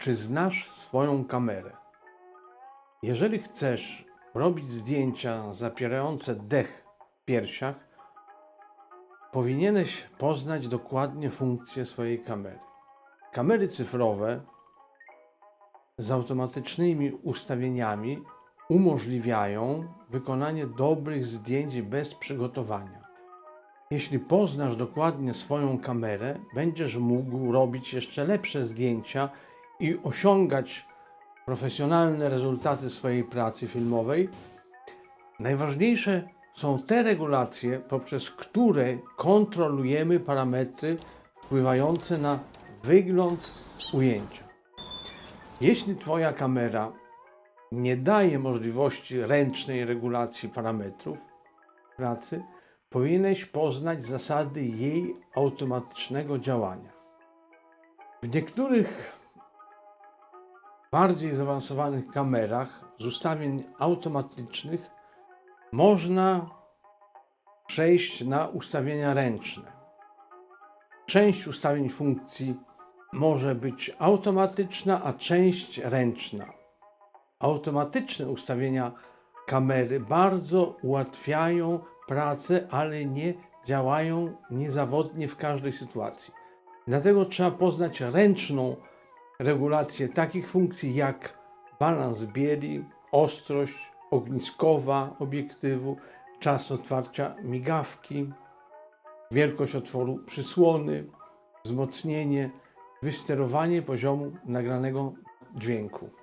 Czy znasz swoją kamerę? Jeżeli chcesz robić zdjęcia zapierające dech w piersiach, powinieneś poznać dokładnie funkcję swojej kamery. Kamery cyfrowe z automatycznymi ustawieniami umożliwiają wykonanie dobrych zdjęć bez przygotowania. Jeśli poznasz dokładnie swoją kamerę, będziesz mógł robić jeszcze lepsze zdjęcia i osiągać profesjonalne rezultaty swojej pracy filmowej. Najważniejsze są te regulacje, poprzez które kontrolujemy parametry wpływające na wygląd ujęcia. Jeśli Twoja kamera nie daje możliwości ręcznej regulacji parametrów pracy, powinieneś poznać zasady jej automatycznego działania. W niektórych bardziej zaawansowanych kamerach z ustawień automatycznych można przejść na ustawienia ręczne. Część ustawień funkcji może być automatyczna, a część ręczna. Automatyczne ustawienia kamery bardzo ułatwiają pracę, ale nie działają niezawodnie w każdej sytuacji. Dlatego trzeba poznać ręczną regulację takich funkcji jak balans bieli, ostrość ogniskowa obiektywu, czas otwarcia migawki, wielkość otworu przysłony, wzmocnienie, wysterowanie poziomu nagranego dźwięku.